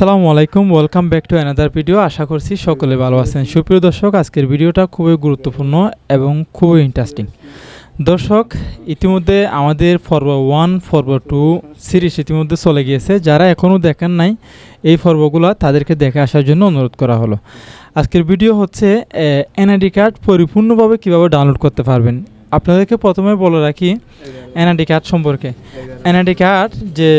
আসসালামু আলাইকুম welcome back to another video আশা করছি সকলে ভালো আছেন। সুপ্রিয় দর্শক, আজকের ভিডিওটা খুবই গুরুত্বপূর্ণ এবং খুবই ইন্টারেস্টিং দর্শক, ইতিমধ্যে আমাদের পর্ব ওয়ান পর্ব টু সিরিজ ইতিমধ্যে চলে গিয়েছে। যারা এখনও দেখেন নাই, এই পর্বগুলো তাদেরকে দেখে আসার জন্য অনুরোধ করা হলো। আজকের ভিডিও হচ্ছে এনআইডি কার্ড পরিপূর্ণভাবে কীভাবে ডাউনলোড করতে পারবেন? আপনাদেরকে প্রথমে বলে রাখি এনআইডি কার্ড সম্পর্কে। এনআইডি কার্ড যে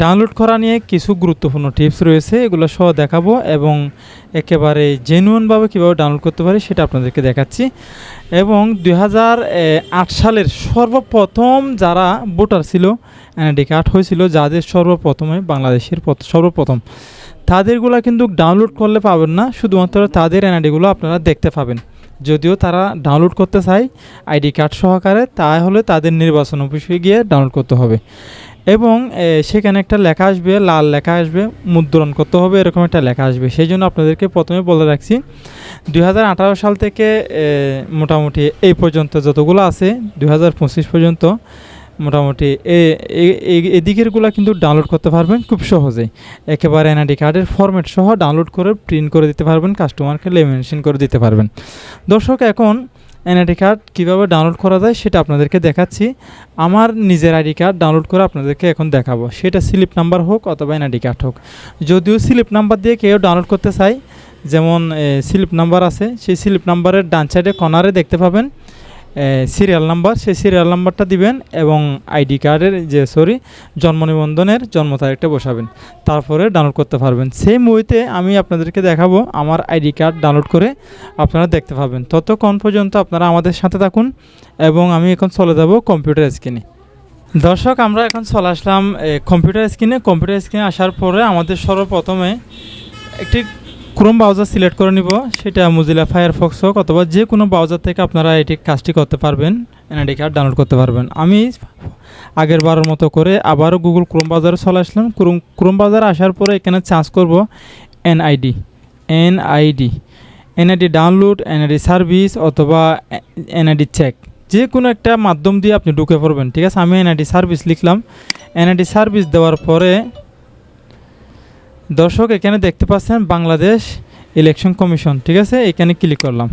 ডাউনলোড করা নিয়ে কিছু গুরুত্বপূর্ণ টিপস রয়েছে, এগুলো সহ দেখাবো এবং একেবারে জেনুয়নভাবে কীভাবে ডাউনলোড করতে পারি সেটা আপনাদেরকে দেখাচ্ছি। এবং দুই সালের সর্বপ্রথম যারা ভোটার ছিল, এনআইডি কার্ড হয়েছিল, যাদের সর্বপ্রথমে বাংলাদেশের সর্বপ্রথম, তাদেরগুলো কিন্তু ডাউনলোড করলে পাবেন না, শুধুমাত্র তাদের এনআইডিগুলো আপনারা দেখতে পাবেন। যদিও তারা ডাউনলোড করতে চায় আইডি কার্ড সহকারে, তাহলে তাদের নির্বাচন অফিসে গিয়ে ডাউনলোড করতে হবে। এবং সেখানে একটা লেখা আসবে, লাল লেখা আসবে, মুদ্রণ করতে হবে, এরকম একটা লেখা আসবে। সেই জন্য আপনাদেরকে প্রথমে বলে রাখছি দু হাজার আঠারো সাল থেকে মোটামুটি এই পর্যন্ত যতগুলো আছে দু হাজার পঁচিশ পর্যন্ত, মোটামুটি এদিকেরগুলো কিন্তু ডাউনলোড করতে পারবেন খুব সহজেই। একেবারে এনআইডি কার্ডের ফরম্যাট সহ ডাউনলোড করে প্রিন্ট করে দিতে পারবেন কাস্টমারকে লেমিনেশন করে দিতে পারবেন। দর্শক, এখন এনআইডি কার্ড কীভাবে ডাউনলোড করা যায় সেটা আপনাদেরকে দেখাচ্ছি। আমার নিজের আইডি কার্ড ডাউনলোড করে আপনাদেরকে এখন দেখাবো। সেটা স্লিপ নাম্বার হোক অথবা এনআইডি কার্ড হোক। যদিও স্লিপ নাম্বার দিয়ে কেউ ডাউনলোড করতে চাই যেমন স্লিপ নাম্বার আছে, সেই স্লিপ নাম্বারের ডান সাইডে কর্নারে দেখতে পাবেন। সিরিয়াল নাম্বার সেই সিরিয়াল নাম্বারটা দিবেন এবং আইডি কার্ডের যে সরি জন্ম নিবন্ধনের জন্ম তারিখটা বসাবেন। তারপরে ডাউনলোড করতে পারবেন। সেই মুভিতে আমি আপনাদেরকে দেখাবো আমার আইডি কার্ড ডাউনলোড করে আপনারা দেখতে পাবেন। ততক্ষণ পর্যন্ত আপনারা আমাদের সাথে থাকুন এবং আমি এখন চলে যাব কম্পিউটার স্ক্রিনে দর্শক, আমরা এখন চলে আসলাম কম্পিউটার স্ক্রিনে কম্পিউটার স্ক্রিনে আসার পরে আমাদের সর্বপ্রথমে একটি ক্রোম ব্রাউজার সিলেক্ট করে নিব। সেটা মুজিলা ফায়ারফক্স হোক অথবা যে কোনো ব্রাউজার থেকে আপনারা এটি কাজটি করতে পারবেন এনআইডি কার্ড ডাউনলোড করতে পারবেন। আমি আগের বারের মতো করে আবারও গুগল ক্রোম ব্রাউজারে চলে আসলাম। ক্রোম ক্রোম ব্রাউজারে আসার পরে এখানে চার্জ করব NID NID NID download NID service অথবা এনআইডি চেক যে কোনো একটা মাধ্যম দিয়ে আপনি ঢুকে পড়বেন, ঠিক আছে? আমি এনআইডি সার্ভিস লিখলাম। এনআইডি সার্ভিস দেওয়ার পরে দর্শক, এখানে দেখতে পাচ্ছেন বাংলাদেশ ইলেকশন কমিশন ঠিক আছে? এখানে ক্লিক করলাম।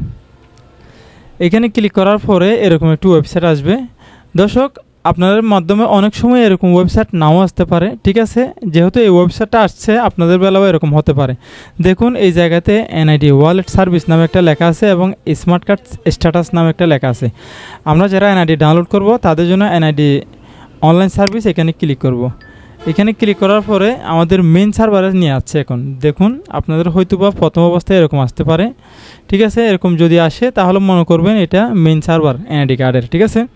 এখানে ক্লিক করার পরে এরকম একটি ওয়েবসাইট আসবে। দর্শক, আপনাদের মাধ্যমে অনেক সময় এরকম ওয়েবসাইট নাও আসতে পারে, ঠিক আছে? যেহেতু এই ওয়েবসাইটটা আসছে, আপনাদের বেলাও এরকম হতে পারে। দেখুন, এই জায়গাতে এনআইডি ওয়ালেট সার্ভিস নামে একটা লেখা আছে এবং স্মার্ট কার্ড স্ট্যাটাস নামে একটা লেখা আছে। আমরা যারা এনআইডি ডাউনলোড করব, তাদের জন্য এনআইডি অনলাইন সার্ভিস এখানে ক্লিক করব। এখানে ক্লিক করার পরে আমাদের মেন সার্ভারে নিয়ে আসছে এখন। দেখুন, আপনাদের হয়তো বা প্রথম অবস্থায় এরকম আসতে পারে। ঠিক আছে? এরকম যদি আসে, তাহলে মনে করবেন এটা মেন সার্ভার এনআইডি কার্ডের ঠিক আছে?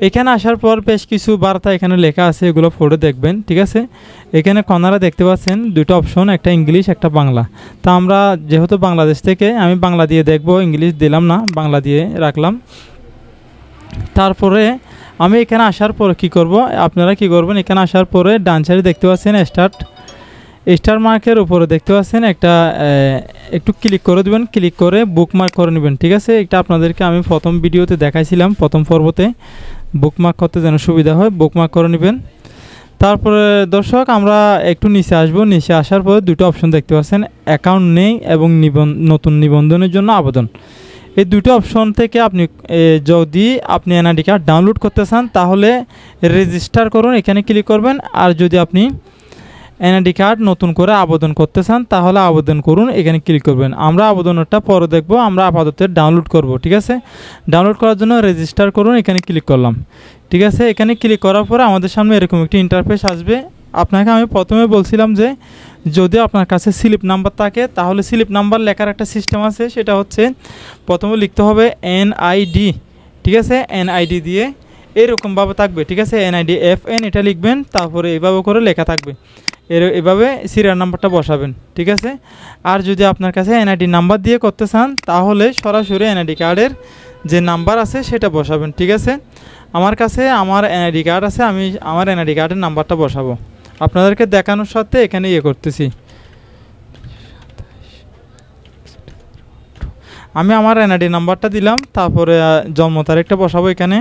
এখানে আসার পর বেশ কিছু বার্তা এখানে লেখা আছে, এগুলো পড়ে দেখবেন। ঠিক আছে? এখানে কর্নারে দেখতে পাচ্ছেন দুটো অপশন একটা ইংলিশ, একটা বাংলা। তা আমরা যেহেতু বাংলাদেশ থেকে, আমি বাংলা দিয়ে দেখব, ইংলিশ দিলাম না, বাংলা দিয়ে রাখলাম। তারপরে আমি এখানে আসার পরে কি করব? আপনারা কি করবেন? এখানে আসার পরে ডান সাইডে দেখতে পাচ্ছেন স্টার্ট স্টার মার্কের উপরে দেখতে পাচ্ছেন একটা একটু ক্লিক করে দেবেন। ক্লিক করে বুকমার্ক করে নেবেন, ঠিক আছে? এটা আপনাদেরকে আমি প্রথম ভিডিওতে দেখাইছিলাম, প্রথম পর্বতে। বুকমার্ক করতে যেন সুবিধা হয় বুকমার্ক করে নেবেন। তারপরে দর্শক, আমরা একটু নিচে আসব। নিচে আসার পরে দুটো অপশন দেখতে পাচ্ছেন অ্যাকাউন্ট নেই এবং নিবন- নতুন নিবন্ধনের জন্য আবেদন। এই দুটো অপশন থেকে আপনি যদি আপনি এনআইডি কার্ড ডাউনলোড করতে চান, তাহলে রেজিস্টার করুন, এখানে ক্লিক করবেন। আর যদি আপনি এনআইডি কার্ড নতুন করে আবেদন করতে চান, তাহলে আবেদন করুন, এখানে ক্লিক করবেন। আমরা আবেদনটা পরে দেখব, আমরা আপাতত ডাউনলোড করব, ঠিক আছে? ডাউনলোড করার জন্য রেজিস্টার করুন, এখানে ক্লিক করলাম। ঠিক আছে? এখানে ক্লিক করার পরে আমাদের সামনে এরকম একটি ইন্টারফেস আসবে। আপনাকে আমি প্রথমে বলছিলাম যে যদি আপনার কাছে স্লিপ নাম্বার থাকে, তাহলে স্লিপ নাম্বার লেখার একটা সিস্টেম আছে, সেটা হচ্ছে প্রথমে লিখতে হবে এনআইডি ঠিক আছে? এনআইডি দিয়ে এরকমভাবে থাকবে, ঠিক আছে? এনআইডি এফ এন এটা লিখবেন, তারপরে এইভাবে করে লেখা থাকবে। এর, এভাবে সিরিয়াল নাম্বারটা বসাবেন, ঠিক আছে? আর যদি আপনার কাছে এনআইডি নাম্বার দিয়ে করতে চান, তাহলে সরাসরি এনআইডি কার্ডের যে নাম্বার আছে, সেটা বসাবেন, ঠিক আছে? আমার কাছে আমার এনআইডি কার্ড আছে, আমি আমার এনআইডি কার্ডের নাম্বারটা বসাবো। আপনাদেরকে দেখানোর সাথে এখানে ইয়ে করতেছি। আমি আমার এনআইডি নাম্বারটা দিলাম, তারপরে জন্ম তারিখটা বসাবো এখানে।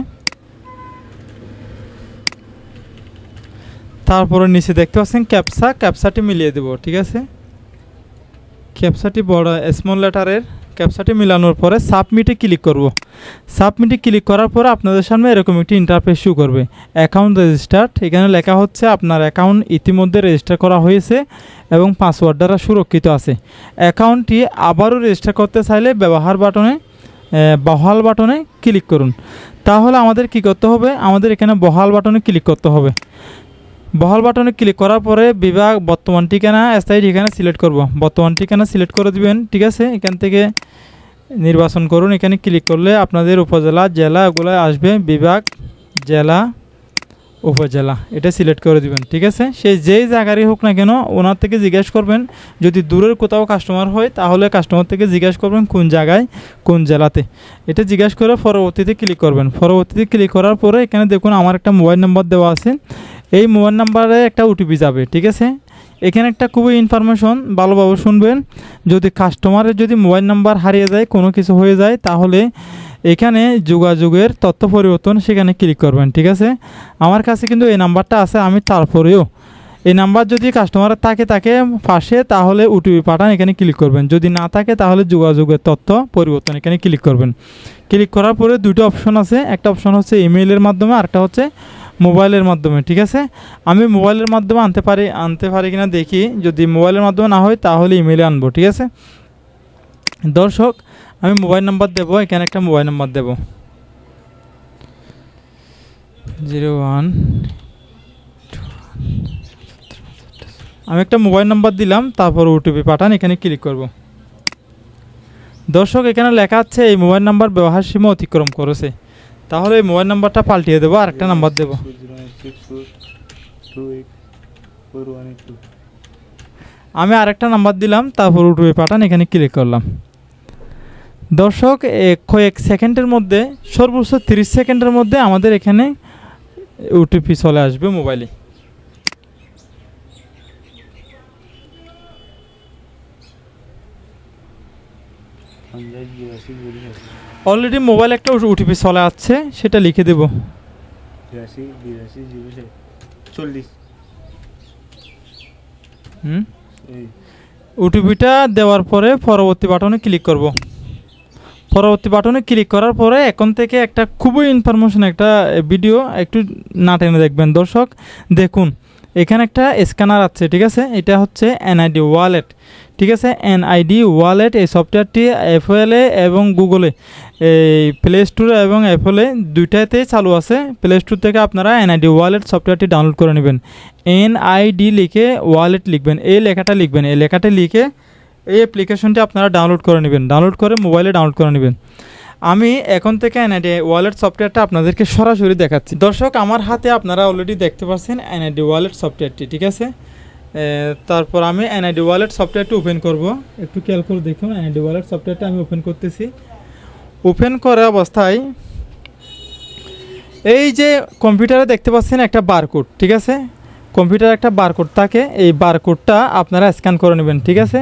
তারপরে নিচে দেখতে পাচ্ছেন ক্যাপসা, ক্যাপসাটি মিলিয়ে দেব, ঠিক আছে? ক্যাপসাটি বড় স্মল লেটারের ক্যাপসাটি মিলানোর পরে সাবমিটে ক্লিক করব। সাবমিটে ক্লিক করার পরে আপনাদের সামনে এরকম একটি ইন্টারফেস শু করবে। অ্যাকাউন্ট রেজিস্টার্ড এখানে লেখা হচ্ছে আপনার অ্যাকাউন্ট ইতিমধ্যে রেজিস্টার করা হয়েছে এবং পাসওয়ার্ড দ্বারা সুরক্ষিত আছে। অ্যাকাউন্টটি আবারও রেজিস্টার করতে চাইলে ব্যবহার বাটনে বহাল বাটনে ক্লিক করুন। তাহলে আমাদের কি করতে হবে? আমাদের এখানে বহাল বাটনে ক্লিক করতে হবে। বহাল বাটনে ক্লিক করার পরে বিভাগ বর্তমান ঠিকানা, স্থায়ী ঠিকানা সিলেক্ট করব। বর্তমান ঠিকানা সিলেক্ট করে দিবেন, ঠিক আছে? এখান থেকে নির্বাচন করুন। এখানে ক্লিক করলে আপনাদের উপজেলা, জেলা এগুলো আসবে। বিভাগ, জেলা উপজেলা, এটা সিলেক্ট করে দিবেন, ঠিক আছে? সে যেই জায়গারই হোক না কেন, ওনার থেকে জিজ্ঞেস করবেন, যদি দূরের কোথাও কাস্টমার হয়, তাহলে কাস্টমার থেকে জিজ্ঞেস করবেন কোন জায়গায়, কোন জেলাতে। এটা জিজ্ঞেস করে পরবর্তীতে ক্লিক করবেন। পরবর্তীতে ক্লিক করার পরে এখানে দেখুন আমার একটা মোবাইল নাম্বার দেওয়া আছে। এই মোবাইল নাম্বারে একটা ওটিপি যাবে, ঠিক আছে? এখানে একটা খুবই ইনফরমেশন ভালোভাবে শুনবেন। যদি কাস্টমারের যদি মোবাইল নাম্বার হারিয়ে যায়, কোনো কিছু হয়ে যায়, তাহলে এখানে যোগাযোগের তথ্য পরিবর্তন সেখানে ক্লিক করবেন, ঠিক আছে? আমার কাছে কিন্তু এই নাম্বারটা আছে, আমি তারপরেও। এই নাম্বার যদি কাস্টমার থাকে তাকে পাশে, তাহলে ওটিপি পাঠান, এখানে ক্লিক করবেন। যদি না থাকে, তাহলে যোগাযোগের তথ্য পরিবর্তন, এখানে ক্লিক করবেন। ক্লিক করার পরে দুটো অপশন আছে। একটা অপশন হচ্ছে ইমেইলের মাধ্যমে আরেকটা হচ্ছে মোবাইলের মাধ্যমে, ঠিক আছে? আমি মোবাইলের মাধ্যমে আনতে পারি আনতে পারি কিনা দেখি। যদি মোবাইলের মাধ্যমে না হয়, তাহলে ইমেইলে আনব, ঠিক আছে? দর্শক আমি মোবাইল নাম্বার দেবো, এখানে একটা মোবাইল নাম্বার দেবো। জিরো ওয়ান, আমি একটা মোবাইল নাম্বার দিলাম, তারপর ওটিপি পাঠান, এখানে ক্লিক করব। দর্শক, এখানে লেখা আছে, এই মোবাইল নাম্বার ব্যবহার সীমা অতিক্রম করেছে। তাহলে এই মোবাইল নাম্বারটা পাল্টিয়ে দেবো, আর একটা নাম্বার দেবো। আমি আরেকটা নাম্বার দিলাম, তারপর ওটিপি পাঠান, এখানে ক্লিক করলাম। দর্শক কয়েক সেকেন্ডের মধ্যে সর্বোচ্চ তিরিশ সেকেন্ডের মধ্যে আমাদের এখানে ওটিপি চলে আসবে মোবাইলে অলরেডি মোবাইল একটা ওটিপি চলে আসছে সেটা লিখে দেব। হুম? ওটিপিটা দেওয়ার পরে পরবর্তী বাটনে ক্লিক করব। পরবর্তী বাটনে ক্লিক করার পরে এখন থেকে একটা খুবই ইনফরমেশন একটা ভিডিও একটু না টেনে দেখবেন। দর্শক, দেখুন, এখানে একটা স্ক্যানার আছে, ঠিক আছে? এটা হচ্ছে এনআইডি ওয়ালেট ঠিক আছে? এনআইডি ওয়ালেট এই সফটওয়্যারটি অ্যাপেলে এবং গুগলে এই প্লে স্টোরে এবং অ্যাপেলে দুইটাতেই চালু আছে। প্লে স্টোর থেকে আপনারা এনআইডি ওয়ালেট সফটওয়্যারটি ডাউনলোড করে নেবেন। এনআইডি লিখে ওয়ালেট লিখবেন। এই লেখাটা লিখবেন। এই লেখাটা লিখে এই অ্যাপ্লিকেশনটি আপনারা ডাউনলোড করে নেবেন। ডাউনলোড করে মোবাইলে ডাউনলোড করে নেবেন। আমি এখন থেকে এনআইডি ওয়ালেট সফটওয়্যারটা আপনাদেরকে সরাসরি দেখাচ্ছি। দর্শক, আমার হাতে আপনারা অলরেডি দেখতে পাচ্ছেন এনআইডি ওয়ালেট সফটওয়্যারটি ঠিক আছে? তারপর আমি এনআইডি ওয়ালেট সফটওয়্যারটি ওপেন করব। একটু খেয়াল করে দেখুন এনআইডি ওয়ালেট সফটওয়্যারটা আমি ওপেন করতেছি। ওপেন করা অবস্থায় এই যে কম্পিউটারে দেখতে পাচ্ছেন একটা বারকোড ঠিক আছে? কম্পিউটারে একটা বারকোড থাকে। এই বারকোডটা আপনারা স্ক্যান করে নেবেন, ঠিক আছে?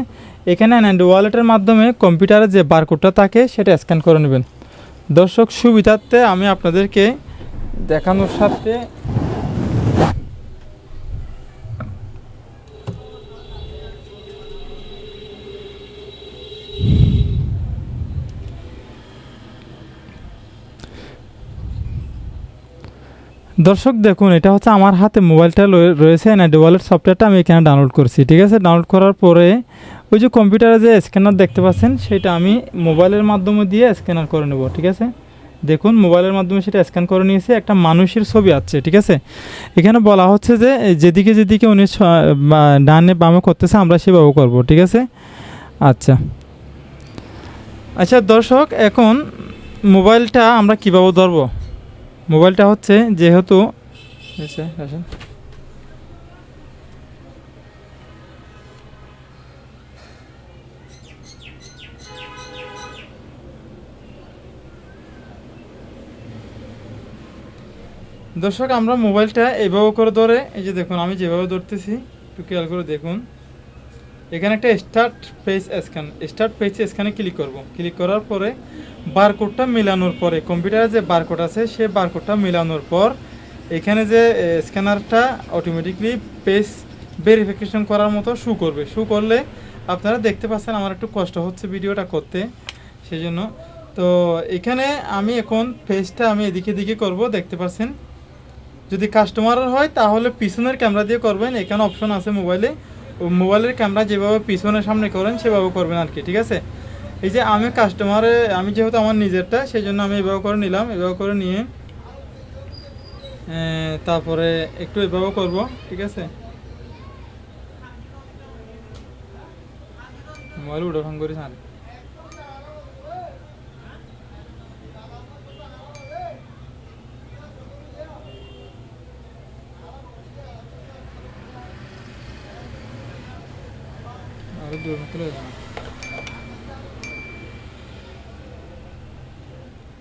এখানে অ্যান্ড ওয়ালেটের মাধ্যমে কম্পিউটারে যে বারকোডটা থাকে, সেটা স্ক্যান করে নেবেন। দর্শক, সুবিধার্থে আমি আপনাদেরকে দেখানোর সাথে দর্শক দেখুন, এটা হচ্ছে আমার হাতে মোবাইলটা রয়েছে এনআইডি ওয়ালেট সফটওয়্যারটা আমি এখানে ডাউনলোড করছি, ঠিক আছে? ডাউনলোড করার পরে ওই যে কম্পিউটারে যে স্ক্যানার দেখতে পাচ্ছেন, সেটা আমি মোবাইলের মাধ্যমে দিয়ে স্ক্যানার করে নেব, ঠিক আছে? দেখুন, মোবাইলের মাধ্যমে সেটা স্ক্যান করে নিয়েছি, একটা মানুষের ছবি আছে ঠিক আছে? এখানে বলা হচ্ছে যে যেদিকে যেদিকে উনি ডানে বামে করতেছে, আমরা সেভাবে করব, ঠিক আছে? আচ্ছা। আচ্ছা দর্শক, এখন মোবাইলটা আমরা কীভাবে ধরবো? মোবাইলটা হচ্ছে যেহেতু। দর্শক, আমরা মোবাইলটা এইভাবে করে ধরে, এই যে দেখুন, আমি যেভাবে ধরতেছি, একটু খেয়াল করে দেখুন এখানে একটা start page scan start page স্ক্যানে click করব। ক্লিক করার পরে বারকোডটা মেলানোর পরে কম্পিউটারে যে বারকোড আছে, সে বারকোডটা মেলানোর পর এখানে যে স্ক্যানারটা অটোমেটিকলি পেজ ভেরিফিকেশন করার মতো শু করবে। শু করলে আপনারা দেখতে পাচ্ছেন আমার একটু কষ্ট হচ্ছে ভিডিওটা করতে সেই জন্য তো এখানে আমি এখন ফেসটা আমি এদিকে দিকে করব, দেখতে পাচ্ছেন। যদি কাস্টমারের হয় তাহলে পিছনের ক্যামেরা দিয়ে করবেন, এখানে অপশন আছে মোবাইলে মোবাইলের ক্যামেরা যেভাবে পিছনের সামনে করেন, সেভাবে করবেন আর কি, ঠিক আছে? এই যে আমি কাস্টমারে আমি যেহেতু আমার নিজেরটা সেই জন্য আমি এভাবে করে নিলাম, এভাবে করে নিয়ে তারপরে একটু এভাবে করব, ঠিক আছে? মোবাইল উঠে ফোন করিস আর আরে দূর মতো লয়ে যা।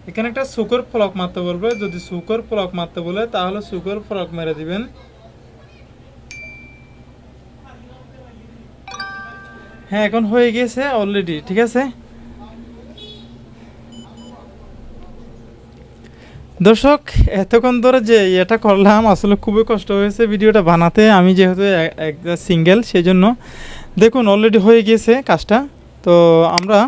এখানে একটা সুকর ফ্লক মারতে বলবে। যদি সুকর ফ্লক মারতে বলে, তাহলে সুকর ফ্লক মেরে দিবেন। হ্যাঁ এখন হয়ে গেছে অলরেডি ঠিক আছে? দর্শক, এতক্ষণ ধরে যে এটা করলাম, আসলে খুবই কষ্ট হয়েছে ভিডিওটা বানাতে। আমি যেহেতু একটা সিঙ্গেল সেই জন্য দেখুন অলরেডি হয়ে গিয়েছে কাজটা। তো আমরা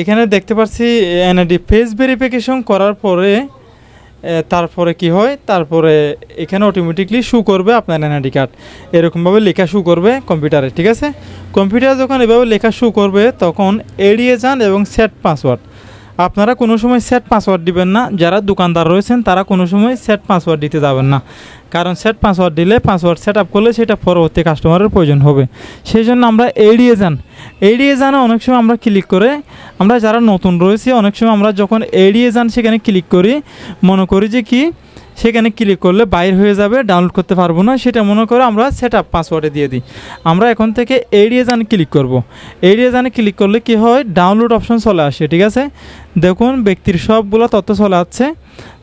এখানে দেখতে পাচ্ছি এনআইডি ফেস ভেরিফিকেশন করার পরে তারপরে কি হয়? তারপরে এখানে অটোমেটিকলি শু করবে আপনার এনআইডি কার্ড এরকমভাবে লেখা শু করবে কম্পিউটারে ঠিক আছে? কম্পিউটার যখন এভাবে লেখা শু করবে, তখন এড়িয়ে যান এবং সেট পাসওয়ার্ড আপনারা কোনো সময় সেট পাসওয়ার্ড দিবেন না। যারা দোকানদার রয়েছেন, তারা কোনো সময় সেট পাসওয়ার্ড দিতে যাবেন না। কারণ সেট পাসওয়ার্ড দিলে পাসওয়ার্ড সেট আপ করলে সেটা পরবর্তী কাস্টমারের প্রয়োজন হবে। সেই জন্য আমরা এড়িয়ে যান। এড়িয়ে যান অনেক সময় আমরা ক্লিক করে, আমরা যারা নতুন রয়েছি, অনেক সময় আমরা যখন এড়িয়ে যান, সেখানে ক্লিক করি। মনে করি যে কি সেখানে ক্লিক করলে বাইর হয়ে যাবে ডাউনলোড করতে পারব না, সেটা মনে করে আমরা সেট আপ পাসওয়ার্ডে দিয়ে দিই। আমরা এখন থেকে এড়িয়ে যান ক্লিক করব। এড়িয়ে জানে ক্লিক করলে কি হয়? ডাউনলোড অপশন চলে আসে, ঠিক আছে? দেখুন, ব্যক্তির সবগুলো তথ্য চলে আসছে।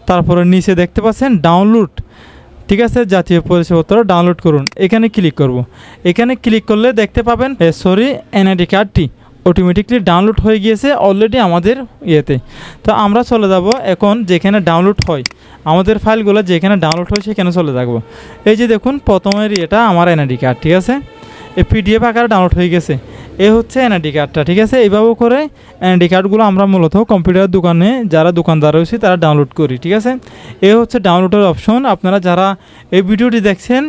তারপরে নিচে দেখতে পাচ্ছেন ডাউনলোড ঠিক আছে? জাতীয় পরিচয়পত্র ডাউনলোড করুন। এখানে ক্লিক করব। এখানে ক্লিক করলে দেখতে পাবেন সরি এনআইডি কার্ডটি অটোমেটিকলি ডাউনলোড হয়ে গিয়েছে অলরেডি আমাদের ইয়েতে। তো আমরা চলে যাব এখন যেখানে ডাউনলোড হয়। আমাদের ফাইলগুলো যেখানে ডাউনলোড হয় সেখানে চলে থাকব। এই যে দেখুন, প্রথমের এটা আমার এনআইডি কার্ড ঠিক আছে? এই পিডিএফ আকারে ডাউনলোড হয়ে গেছে। এ হচ্ছে এনআইডি কার্ডটা ঠিক আছে? এইভাবে করে এনআইডি কার্ডগুলো আমরা মূলত কম্পিউটার দোকানে যারা দোকানদার রয়েছে তারা ডাউনলোড করি, ঠিক আছে? এ হচ্ছে ডাউনলোডের অপশন আপনারা যারা এই ভিডিওটি দেখছেন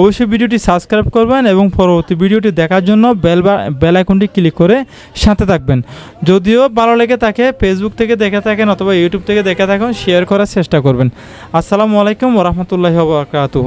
অবশ্যই ভিডিওটি সাবস্ক্রাইব করবেন এবং পরবর্তী ভিডিওটি দেখার জন্য বেল বা বেল আইকনটি ক্লিক করে সাথে থাকবেন। যদিও ভালো লেগে থাকে ফেসবুক থেকে দেখে থাকেন অথবা ইউটিউব থেকে দেখে থাকেন শেয়ার করার চেষ্টা করবেন। আসসালামু আলাইকুম ওরহমতুল্লাহ ওবরাকাতুহু